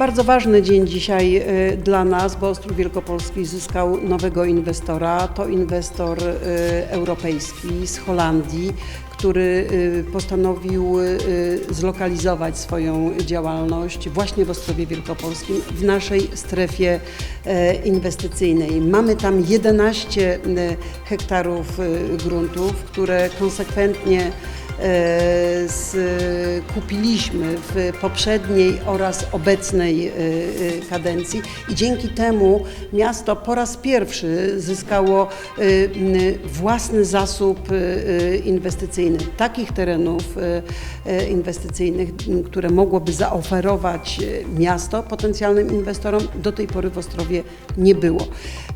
Bardzo ważny dzień dzisiaj y, dla nas, bo Ostrów Wielkopolski zyskał nowego inwestora. To inwestor y, europejski z Holandii, który y, postanowił zlokalizować swoją działalność właśnie w Ostrowie Wielkopolskim, w naszej strefie e, inwestycyjnej. Mamy tam 11 y, hektarów gruntów, które konsekwentnie z, kupiliśmy w poprzedniej oraz obecnej e, e, kadencji i dzięki temu miasto po raz pierwszy zyskało e, własny zasób e, inwestycyjny. Takich terenów e, e, inwestycyjnych, które mogłoby zaoferować e, miasto potencjalnym inwestorom, do tej pory w Ostrowie nie było.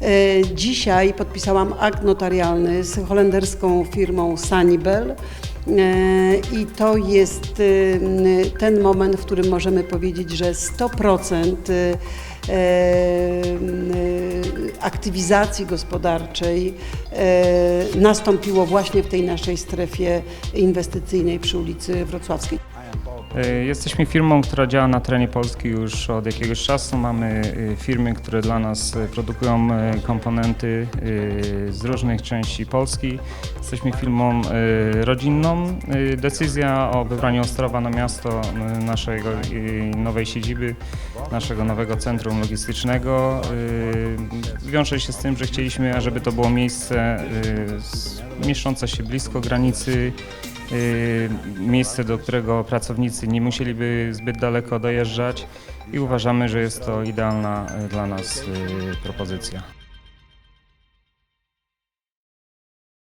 E, Dzisiaj podpisałam akt notarialny z holenderską firmą Sanibel. E, I to jest e, ten moment, w którym możemy powiedzieć, że 100% e, e, aktywizacji gospodarczej nastąpiło właśnie w tej naszej strefie inwestycyjnej przy ulicy Wrocławskiej. E, Jesteśmy firmą, która działa na terenie Polski już od jakiegoś czasu. Mamy e, firmy, które dla nas e, produkują e, komponenty e, z różnych części Polski. Jesteśmy firmą e, rodzinną. E, Decyzja o wybraniu Ostrowa na miasto e, naszego e, nowej siedziby, naszego nowego centrum logistycznego e, wiąże się z tym, że chcieliśmy, żeby to było miejsce s- mieszczące się blisko granicy y, miejsce, do którego pracownicy nie musieliby zbyt daleko dojeżdżać i uważamy, że jest to idealna y, dla nas y, propozycja.